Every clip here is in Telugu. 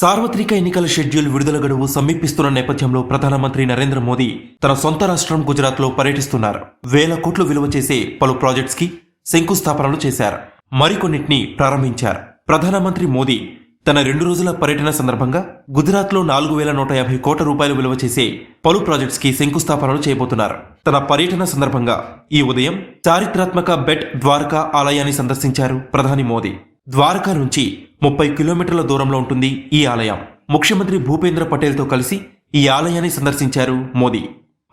సార్వత్రిక ఎన్నికల షెడ్యూల్ విడుదల గడువు సమీపిస్తున్న నేపథ్యంలో ప్రధానమంత్రి నరేంద్ర మోదీ తన సొంత రాష్ట్రం గుజరాత్లో పర్యటిస్తున్నారు. వేల కోట్లు విలువ చేసే పలు ప్రాజెక్ట్స్కి శంకుస్థాపనలు చేశారు. మరికొన్నిటిని ప్రారంభించారు. ప్రధానమంత్రి మోదీ తన రెండు రోజుల పర్యటన సందర్భంగా గుజరాత్లో నాలుగు వేల నూట యాభై కోట్ల రూపాయలు విలువ చేసే పలు ప్రాజెక్ట్స్కి శంకుస్థాపనలు చేయబోతున్నారు తన పర్యటన సందర్భంగా ఈ ఉదయం చారిత్రాత్మక బెట్ ద్వారకా ఆలయాన్ని సందర్శించారు ప్రధాని మోదీ. ద్వారకా నుంచి ముప్పై కిలోమీటర్ల దూరంలో ఉంటుంది ఈ ఆలయం. ముఖ్యమంత్రి భూపేంద్ర పటేల్తో కలిసి ఈ ఆలయాన్ని సందర్శించారు మోదీ.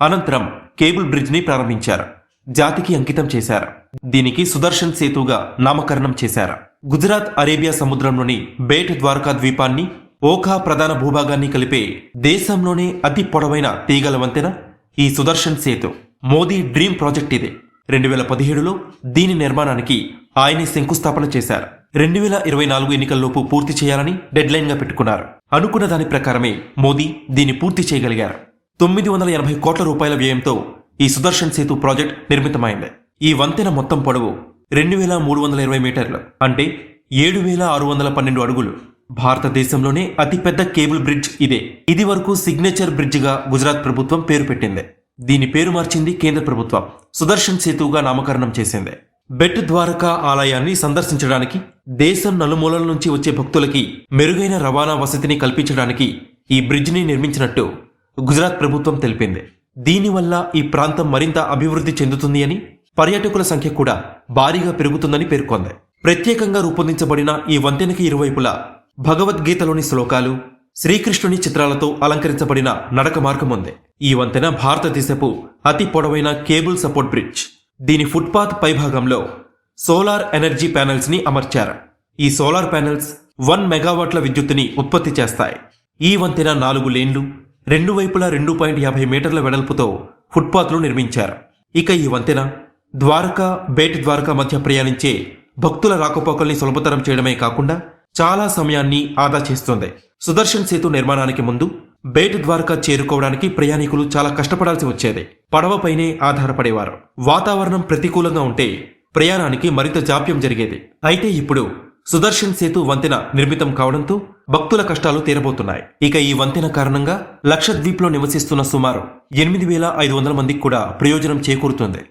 అనంతరం కేబుల్ బ్రిడ్జ్ని ప్రారంభించారు. జాతికి అంకితం చేశారు. దీనికి సుదర్శన్ సేతుగా నామకరణం చేశారు. గుజరాత్ అరేబియా సముద్రంలోని బేట్ ద్వారకా ద్వీపాన్ని ఓఖా ప్రధాన భూభాగాన్ని కలిపే దేశంలోనే అతి పొడవైన తీగల వంతెన ఈ సుదర్శన్ సేతు. మోదీ డ్రీమ్ ప్రాజెక్ట్ ఇది. రెండు వేల పదిహేడులో దీని నిర్మాణానికి ఆయనే శంకుస్థాపన చేశారు. రెండు వేల ఇరవై నాలుగు ఎన్నికల్లోపు పూర్తి చేయాలని డెడ్లైన్గా పెట్టుకున్నారు. అనుకున్న దాని ప్రకారమే మోదీ దీన్ని పూర్తి చేయగలిగారు. తొమ్మిది వందల ఎనభై కోట్ల రూపాయల వ్యయంతో ఈ సుదర్శన్ సేతు ప్రాజెక్ట్ నిర్మితమైంది. ఈ వంతెన మొత్తం పొడవు రెండు వేల మూడు వందల ఇరవై మీటర్లు అంటే ఏడు వేల ఆరు వందల పన్నెండు అడుగులు. భారతదేశంలోనే అతిపెద్ద కేబుల్ బ్రిడ్జ్ ఇదే. ఇది వరకు సిగ్నేచర్ బ్రిడ్జిగా గుజరాత్ ప్రభుత్వం పేరు పెట్టింది. దీని పేరు మార్చింది కేంద్ర ప్రభుత్వం. సుదర్శన్ సేతుగా నామకరణం చేసింది. బెట్ ద్వారకా ఆలయాన్ని సందర్శించడానికి దేశం నలుమూలల నుంచి వచ్చే భక్తులకి మెరుగైన రవాణా వసతిని కల్పించడానికి ఈ బ్రిడ్జిని నిర్మించినట్టు గుజరాత్ ప్రభుత్వం తెలిపింది. దీనివల్ల ఈ ప్రాంతం మరింత అభివృద్ధి చెందుతుంది అని పర్యాటకుల సంఖ్య కూడా భారీగా పెరుగుతుందని పేర్కొంది. ప్రత్యేకంగా రూపొందించబడిన ఈ వంతెనకి ఇరువైపులా భగవద్గీతలోని శ్లోకాలు శ్రీకృష్ణుని చిత్రాలతో అలంకరించబడిన నడక మార్గం ఉంది. ఈ వంతెన భారతదేశపు అతి పొడవైన కేబుల్ సపోర్ట్ బ్రిడ్జ్. దీని ఫుట్పాత్ పైభాగంలో సోలార్ ఎనర్జీ ప్యానెల్స్ని అమర్చారు. ఈ సోలార్ ప్యానెల్స్ వన్ మెగావాట్ల విద్యుత్తుని ఉత్పత్తి చేస్తాయి. ఈ వంతెన నాలుగు లేన్లు రెండు వైపులా రెండు పాయింట్ యాభై మీటర్ల వెడల్పుతో ఫుట్పాత్లు నిర్మించారు. ఇక ఈ వంతెన ద్వారకా బేట్ ద్వారకా మధ్య ప్రయాణించే భక్తుల రాకపోకల్ని సులభతరం చేయడమే కాకుండా చాలా సమయాన్ని ఆదా చేస్తుంది. సుదర్శన్ సేతు నిర్మాణానికి ముందు బేట్ ద్వారకా చేరుకోవడానికి ప్రయాణికులు చాలా కష్టపడాల్సి వచ్చేది. పడవపైనే ఆధారపడేవారు. వాతావరణం ప్రతికూలంగా ఉంటే ప్రయాణానికి మరింత జాప్యం జరిగేది. అయితే ఇప్పుడు సుదర్శన్ సేతు వంతెన నిర్మితం కావడంతో భక్తుల కష్టాలు తీరబోతున్నాయి. ఇక ఈ వంతెన కారణంగా లక్షద్వీప్లో నివసిస్తున్న సుమారు ఎనిమిది వేల ఐదు వందల మందికి కూడా ప్రయోజనం చేకూరుతుంది.